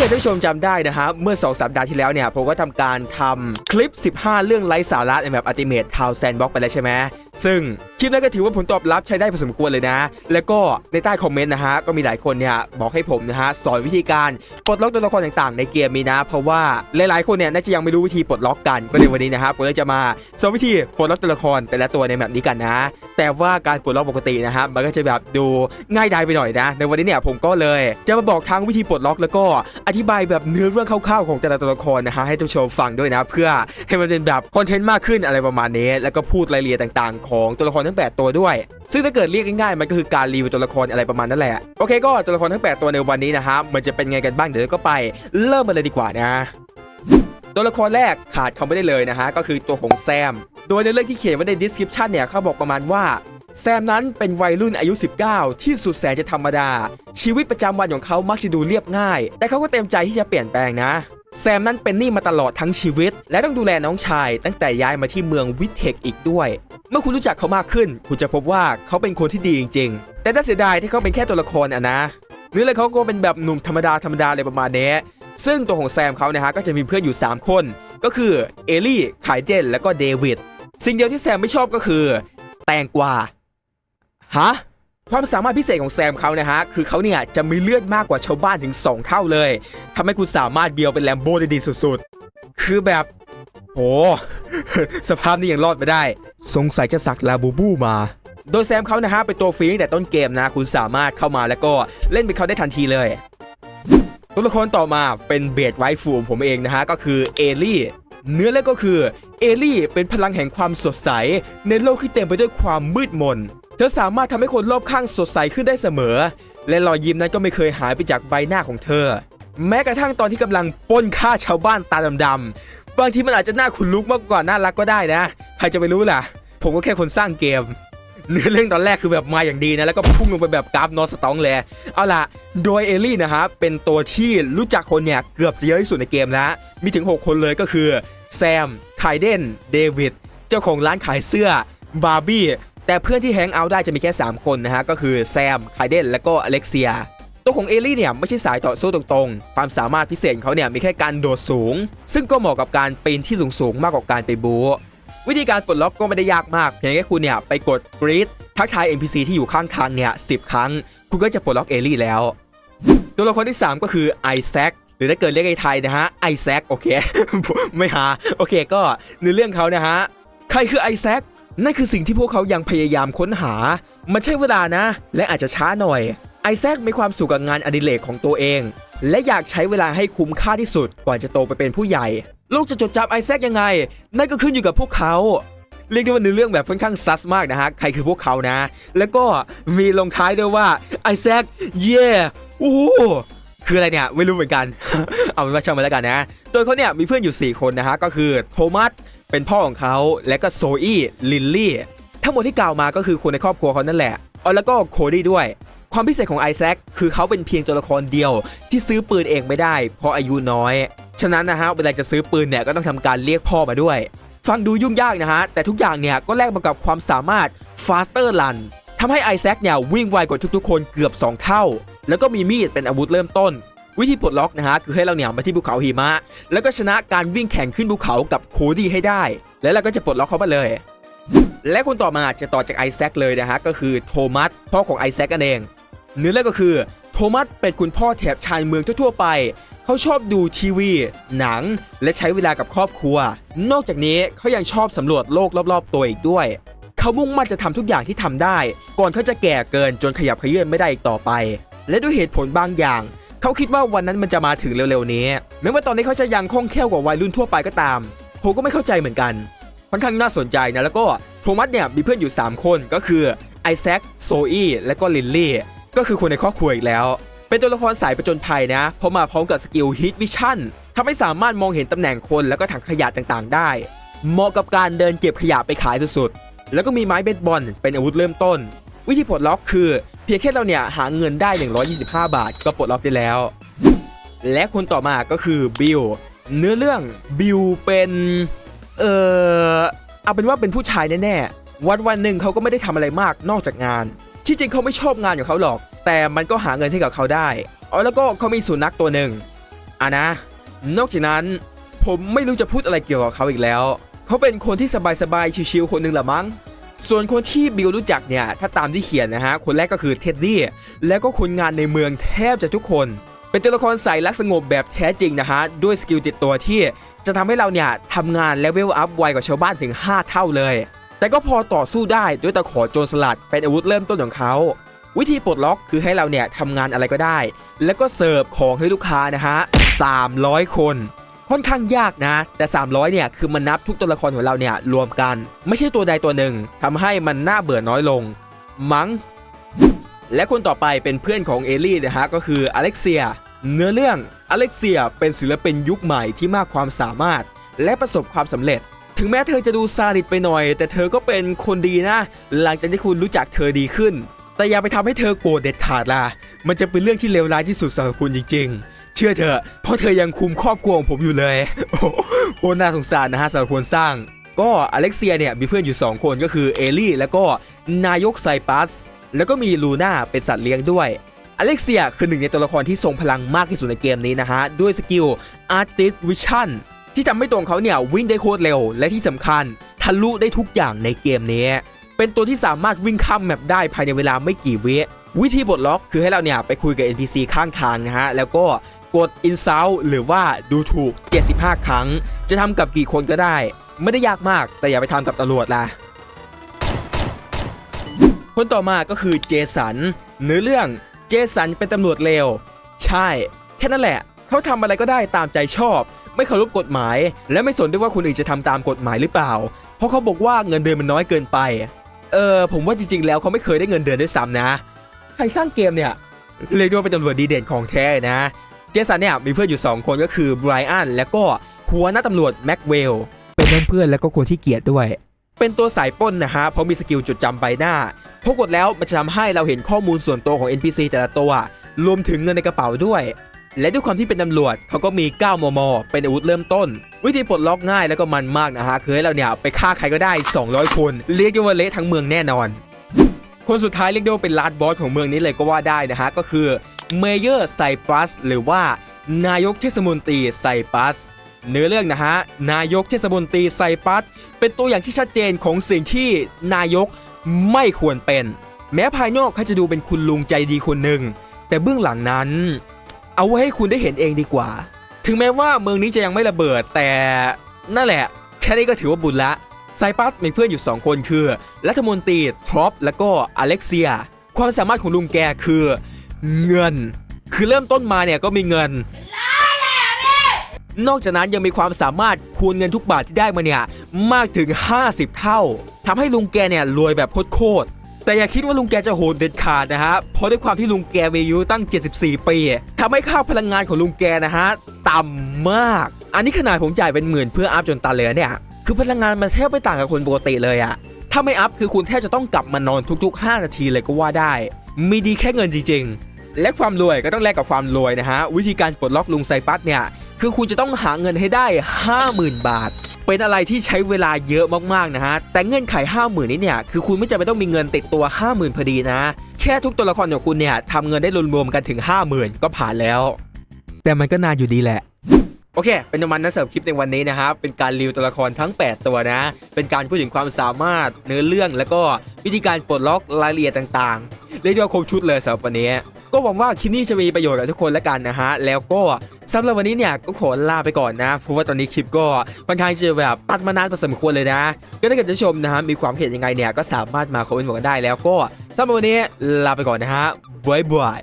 เกิดท่านผู้ชมจำได้นะฮะ เมื่อ 2 สัปดาห์ที่แล้วเนี่ย ผมก็ทำการทำคลิป 15 เรื่องไร้สาระในแบบอัติเมททาวแซนบ็อกไปแล้วใช่ไหมซึ่ง คลิปนั้นก็ถือว่าผลตอบรับใช้ได้พอสมควรเลยนะ แล้วก็ในใต้คอมเมนต์นะฮะก็มีหลายคนเนี่ยบอกให้ผมนะฮะสอนวิธีการปลดล็อกตัวละครต่างๆ ในเกมนี้นะ เพราะว่าหลายๆคนเนี่ยน่าจะยังไม่รู้วิธีปลดล็อกกันก็เลยวันนี้นะครับผมเลยจะมาสอนวิธีปลดล็อกตัวละครแต่ละตัวในแบบนี้กันนะ แต่ว่าการปลดล็อกปกตินะฮะมันก็จะแบบดูง่ายดายไปหน่อยนะ ในวันนี้เนี่ยผมก็เลยจะมาบอกทางวิธีปลดล็อกแล้วก็อธิบายแบบเนื้อเรื่องคร่าวๆของแต่ละตัวละครนะฮะให้ทุกชมฟังด้วยนะ เพื่อให้มันเป็นแบบคอนเทนต์มากขึ้นอะไรประมาณนี้ แล้วก็พูดรายละเอียดต่าง ๆ ของตัวละครทั้ง 8 ตัวด้วย ซึ่งถ้าเกิดเรียกง่ายๆมันก็คือการรีวิวตัวละครอะไรประมาณนั่นแหละ โอเคก็ตัวละครทั้ง 8 ตัวในวันนี้นะฮะมันจะเป็นไงกันบ้างเดี๋ยวเราก็ไป เริ่มกันเลยดีกว่านะตัวละครแรกขาดเขาไม่ได้เลยนะฮะก็คือตัวของแซม โดยในเรื่องที่เขียนไว้ใน description เนี่ยเขาบอกประมาณว่าแซมนั้นเป็นวัยรุ่นอายุ 19 ที่สุดแสนจะธรรมดา ชีวิตประจำวันของเขามักจะดูเรียบง่าย แต่เขาก็เต็มใจที่จะเปลี่ยนแปลงนะ แซมนั้นเป็นหนี้มาตลอดทั้งชีวิต และต้องดูแลน้องชาย ตั้งแต่ย้ายมาที่เมืองวิเทคอีกด้วย เมื่อคุณรู้จักเขามากขึ้น คุณจะพบว่าเขาเป็นคนที่ดีจริง ๆ แต่น่าเสียดายที่เขาเป็นแค่ตัวละครอะนะเนื้อเรื่องเขาก็เป็นแบบหนุ่มธรรมดาธรรมดาอะไรประมาณนี้ซึ่งตัวของแซมเขานะฮะก็จะมีเพื่อนอยู่ 3 คน ก็คือเอลี่ไคเดนและก็เดวิดสิ่งเดียวที่แซมไม่ชอบก็คือ แตงกวาฮะความสามารถพิเศษของแซมเขานะฮะ คือเขาเนี่ยจะมีเลือดมากกว่าชาวบ้านถึง 2 เท่าเลยทำให้คุณสามารถเบียวเป็นแลมโบ้ได้ดีสุดๆ คือแบบ โหสภาพนี้ยังรอดไปได้ สงสัยจะสักลาบูบูมา โดยแซมเขานะฮะเป็นตัวฟรีตั้งแต่ต้นเกมนะ คุณสามารถเข้ามาแล้วก็เล่นเป็นเขาได้ทันทีเลย ตัวละครต่อมาเป็นเบดไวท์ฟูของผมเองนะฮะ ก็คือเอลี่เนื้อเรื่องก็คือเอลี่เป็นพลังแห่งความสดใส ในโลกที่เต็มไปด้วยความมืดมน เธอสามารถทำให้คนรอบข้างสดใสขึ้นได้เสมอ และรอยยิ้มนั้นก็ไม่เคยหายไปจากใบหน้าของเธอ แม้กระทั่งตอนที่กำลังป้นฆ่าชาวบ้านตาดำๆ บางทีมันอาจจะน่าขนลุกมากกว่าน่ารักก็ได้นะ ใครจะไปรู้ล่ะ ผมก็แค่คนสร้างเกม เนื้อเรื่องตอนแรกคือแบบมาอย่างดีนะ แล้วก็พุ่งลงไปแบบกราฟนอสตองเลยเอาล่ะ โดยเอลี่นะฮะเป็นตัวที่รู้จักคนเนี่ยเกือบจะเยอะที่สุดในเกมแล้ว มีถึง 6 คนเลยก็คือแซมไคเดน เดวิด เจ้าของร้านขายเสื้อ บาร์บี้ แต่เพื่อนที่แฮงเอาท์ได้จะมีแค่ 3 คนนะฮะ ก็คือแซม ไคเดน และก็อเล็กเซีย ตัวของเอลี่เนี่ยไม่ใช่สายต่อสู้ตรงๆ ความสามารถพิเศษของเขาเนี่ยมีแค่การโดดสูง ซึ่งก็เหมาะกับการปีนที่สูงๆ มากกว่าการไปบู๊วิธีการปลดล็อกก็ไม่ได้ยากมาก เพียงแค่คุณเนี่ยไปกดกรีดทักทาย NPC ที่อยู่ข้างทางเนี่ยสิครั้ง คุณก็จะปลดล็อกเอลี่แล้ว ตัวละครที่ 3 ก็คือไอแซคหรือถ้าเกิดเรียกไอไทยนะฮะไอแซคโอเค ไม่หาโอเคก็ในเรื่องเขานะฮะใครคือไอแซคนั่นคือสิ่งที่พวกเขายังพยายามค้นหา มันใช้เวลานะ และอาจจะช้าหน่อย แซคมีความสุขกับงานอดิเรกของตัวเอง และอยากใช้เวลาให้คุ้มค่าที่สุดก่อนจะโตไปเป็นผู้ใหญ่ โลกจะจดจำไอแซคยังไง นั่นก็ขึ้นอยู่กับพวกเขาเรียกได้ว่าในเรื่องแบบค่อนข้างซัสมากนะฮะ ใครคือพวกเขานะ แล้วก็มีลงท้ายด้วยว่าไอแซคเย่โอ้คืออะไรเนี่ย ไม่รู้เหมือนกัน เอาเป็นว่าช่างมันแล้วกันนะ ตัวเขาเนี่ยมีเพื่อนอยู่ 4 คนนะฮะ ก็คือโทมัสเป็นพ่อของเขา และก็โซอี้ลินลี่ ทั้งหมดที่กล่าวมาก็คือคนในครอบครัวเขานั่นแหละอ๋อแล้วก็โคดี้ด้วย ความพิเศษของไอแซคคือเขาเป็นเพียงตัวละครเดียว ที่ซื้อปืนเองไม่ได้ เพราะอายุน้อย ฉะนั้นนะฮะเวลาจะซื้อปืนเนี่ยก็ต้องทำการเรียกพ่อมาด้วย ฟังดูยุ่งยากนะฮะแต่ทุกอย่างเนี่ยก็แลกมากับความสามารถ faster run ทำให้ไอแซคเนี่ยวิ่งไวกว่าทุกๆคนเกือบ 2 เท่า แล้วก็มีมีดเป็นอาวุธเริ่มต้น วิธีปลดล็อกนะฮะคือให้เราเนี่ยมาที่ภูเขาหิมะ แล้วก็ชนะการวิ่งแข่งขึ้นภูเขากับโคดี้ให้ได้ แล้วเราก็จะปลดล็อกเขาไปเลยและคนต่อมาจะต่อจากไอแซคเลยนะฮะก็คือโทมัสพ่อของไอแซคกันเอง เนื้อเรื่องก็คือ โทมัสเป็นคุณพ่อแถบชายเมืองทั่วๆไป เขาชอบดูทีวี หนัง และใช้เวลากับครอบครัว นอกจากนี้เขายังชอบสำรวจโลกรอบๆ ตัวอีกด้วย เขามุ่งมั่นจะทำทุกอย่างที่ทำได้ ก่อนเขาจะแก่เกินจนขยับเขยื่อนไม่ได้อีกต่อไป และด้วยเหตุผลบางอย่างเขาคิดว่าวันนั้นมันจะมาถึงเร็วๆนี้ แม้ว่าตอนนี้เขาจะยังคล่องแคล่วกว่าวัยรุ่นทั่วไปก็ตาม ผมก็ไม่เข้าใจเหมือนกัน ค่อนข้างน่าสนใจนะ แล้วก็โทมัสเนี่ยมีเพื่อนอยู่ 3 คนก็คือไอแซค โซอี้ และก็ลินลี่ ก็คือคนในครอบครัวอีกแล้ว เป็นตัวละครสายประจนภัยนะ เพราะมาพร้อมกับสกิลฮิตวิชั่นทำให้สามารถมองเห็นตำแหน่งคนแล้วก็ถังขยะต่างๆ ได้ เหมาะกับการเดินเก็บขยะไปขายสุดๆ แล้วก็มีไม้เบสบอลเป็นอาวุธเริ่มต้น วิธีปลดล็อกคือ เพียงแค่เราเนี่ยหาเงินได้ 125 บาท ก็ปลดล็อกได้แล้ว และคนต่อมาก็คือบิลเนื้อเรื่องบิลเป็นเออเอาเป็นว่าเป็นผู้ชายแน่ๆวันวันหนึ่งเขาก็ไม่ได้ทำอะไรมากนอกจากงาน ที่จริงเขาไม่ชอบงานของเขาหรอก แต่มันก็หาเงินให้กับเขาได้อ๋อแล้วก็เขามีสุนัขตัวหนึ่งอะนะ นอกจากนั้น ผมไม่รู้จะพูดอะไรเกี่ยวกับเขาอีกแล้วเขาเป็นคนที่สบายๆชิวๆคนหนึ่งละมั้งส่วนคนที่บิลรู้จักเนี่ย ถ้าตามที่เขียนนะฮะ คนแรกก็คือเท็ดดี้แล้วก็คนงานในเมืองแทบจะทุกคน เป็นตัวละครสายรักสงบแบบแท้จริงนะฮะ ด้วยสกิลติดตัวที่จะทำให้เราเนี่ยทำงานเลเวลอัพไวกว่าชาวบ้านถึง 5 เท่าเลย แต่ก็พอต่อสู้ได้ด้วยตะขอโจรสลัดเป็นอาวุธเริ่มต้นของเขา วิธีปลดล็อกคือให้เราเนี่ยทำงานอะไรก็ได้ แล้วก็เสิร์ฟของให้ลูกค้านะฮะ 300 คน ค่อนข้างยากนะ แต่ 300 เนี่ยคือมันนับทุกตัวละครของเราเนี่ยรวมกัน ไม่ใช่ตัวใดตัวหนึ่งทำให้มันน่าเบื่อน้อยลง มั้งและคนต่อไปเป็นเพื่อนของเอลี่นะฮะก็คืออเล็กเซีย เนื้อเรื่องอเล็กเซียเป็นศิลปินยุคใหม่ที่มากความสามารถ และประสบความสำเร็จ ถึงแม้เธอจะดูซาดิสไปหน่อย แต่เธอก็เป็นคนดีนะ หลังจากที่คุณรู้จักเธอดีขึ้น แต่อย่าไปทำให้เธอโกรธเด็ดขาดล่ะ มันจะเป็นเรื่องที่เลวร้ายที่สุดสำหรับคุณจริง ๆ เชื่อเถอะเพราะเธอยังคุมครอบครัวของผมอยู่เลยโอ้โหโคตรน่าสงสารนะฮะสำหรับคนสร้าง ก็อเล็กเซียเนี่ยมีเพื่อนอยู่ 2 คนก็คือเอลี่แล้วก็นายกไซปัสแล้วก็มีลูน่าเป็นสัตว์เลี้ยงด้วยอเล็กเซียคือหนึ่งในตัวละครที่ทรงพลังมากที่สุดในเกมนี้นะฮะ ด้วยสกิล Artist Vision ที่ทำให้ตัวของเขาเนี่ยวิ่งได้โคตรเร็ว และที่สำคัญทะลุได้ทุกอย่างในเกมนี้ เป็นตัวที่สามารถวิ่งข้ามแมปได้ภายในเวลาไม่กี่วิวิธีปลดล็อกคือให้เราเนี่ยไปคุยกับ NPC ข้างทางนะฮะ แล้วก็กด Insult หรือว่าดูถูก 75 ครั้ง จะทำกับกี่คนก็ได้ ไม่ได้ยากมากแต่อย่าไปทำกับตำรวจล่ะ คนต่อมาก็คือเจสันเนื้อเรื่องเจสันเป็นตำรวจเลวใช่ แค่นั้นแหละ เขาทำอะไรก็ได้ตามใจชอบ ไม่เคารพกฎหมาย และไม่สนด้วยว่าคนอื่นจะทำตามกฎหมายหรือเปล่า เพราะเขาบอกว่าเงินเดือนมันน้อยเกินไป เออผมว่าจริงๆ แล้วเขาไม่เคยได้เงินเดือนด้วยซ้ำนะใครสร้างเกมเนี่ยเรียกได้ว่าเป็นตำรวจดีเด่นของแท้นะ เจสันเนี่ยมีเพื่อนอยู่ 2 คนก็คือไบรอันและก็หัวหน้าตำรวจแม็กเวลเป็นทั้งเพื่อนและก็คนที่เกลียดด้วย เป็นตัวสายป้นนะฮะเพราะมีสกิลจดจำใบหน้าพอกดแล้วมันจะทำให้เราเห็นข้อมูลส่วนตัวของ NPC แต่ละตัว รวมถึงเงินในกระเป๋าด้วย และด้วยความที่เป็นตำรวจเขาก็มี 9 มม เป็นอาวุธเริ่มต้น วิธีปลดล็อกง่ายแล้วก็มันมากนะฮะคือให้เราเนี่ยไปฆ่าใครก็ได้ 200 คน เรียกได้ว่าเละทั้งเมืองแน่นอน คนสุดท้ายเรียกได้ว่าเป็นลาดบอสของเมืองนี้เลยก็ว่าได้นะฮะก็คือเมเยอร์ไซปัสหรือว่านายกเทศมนตรีไซปัสเนื้อเรื่องนะฮะนายกเทศมนตรีไซปัสเป็นตัวอย่างที่ชัดเจนของสิ่งที่นายกไม่ควรเป็น แม้ภายนอกเขาจะดูเป็นคุณลุงใจดีคนหนึ่งแต่เบื้องหลังนั้น เอาไว้ให้คุณได้เห็นเองดีกว่า ถึงแม้ว่าเมืองนี้จะยังไม่ระเบิด แต่นั่นแหละ แค่นี้ก็ถือว่าบุญละไซปัสมีเพื่อนอยู่ 2 คนคือ รัฐมนตรีทรอปและก็อเล็กเซีย ความสามารถของลุงแกคือเงิน คือเริ่มต้นมาเนี่ยก็มีเงิน นอกจากนั้นยังมีความสามารถคูณเงินทุกบาทที่ได้มาเนี่ย มากถึง 50 เท่าทำให้ลุงแกเนี่ยรวยแบบโคตร แต่อย่าคิดว่าลุงแกจะโหดเด็ดขาดนะฮะ เพราะด้วยความที่ลุงแกมีอายุตั้ง 74 ปีทำให้ค่าพลังงานของลุงแกนะฮะ ต่ำมาก อันนี้ขนาดผมจ่ายเป็นหมื่นเพื่ออัพจนตันเลยนะเนี่ย คือพลังงานมันแทบไม่ต่างกับคนปกติเลยอะถ้าไม่อัพคือคุณแทบจะต้องกลับมานอนทุก ๆ 5 นาทีเลยก็ว่าได้ มีดีแค่เงินจริง ๆ และความรวยก็ต้องแลกกับความรวยนะฮะ วิธีการปลดล็อกลุงไซปัสเนี่ย คือคุณจะต้องหาเงินให้ได้ 50,000 บาท เป็นอะไรที่ใช้เวลาเยอะมากๆนะฮะ แต่เงื่อนไข 50,000นี้เนี่ย คือคุณไม่จำเป็นต้องมีเงินติดตัว 50,000พอดีนะ แค่ทุกตัวละครของคุณเนี่ยทำเงินได้รวมๆกันถึง 50,000 ก็ผ่านแล้ว แต่มันก็นานอยู่ดีแหละโอเค เป็นประมาณนั้นสำหรับคลิปในวันนี้นะครับ เป็นการรีวิวตัวละครทั้ง 8 ตัวนะ เป็นการพูดถึงความสามารถ เนื้อเรื่อง แล้วก็วิธีการปลดล็อกรายละเอียดต่างๆ เรียกได้ว่าครบชุดเลยสำหรับวันนี้ ก็หวังว่าคลิปนี้จะมีประโยชน์กับทุกคนแล้วกันนะฮะ แล้วก็สำหรับวันนี้เนี่ยก็ขอลาไปก่อนนะ เพราะว่าตอนนี้คลิปก็ค่อนข้างจะแบบตัดมานานพอสมควรเลยนะ ก็ถ้าเกิดจะชมนะฮะมีความเห็นยังไงเนี่ยก็สามารถมาคอมเมนต์บอกกันได้แล้วก็สำหรับวันนี้ลาไปก่อนนะฮะบ๊ายบาย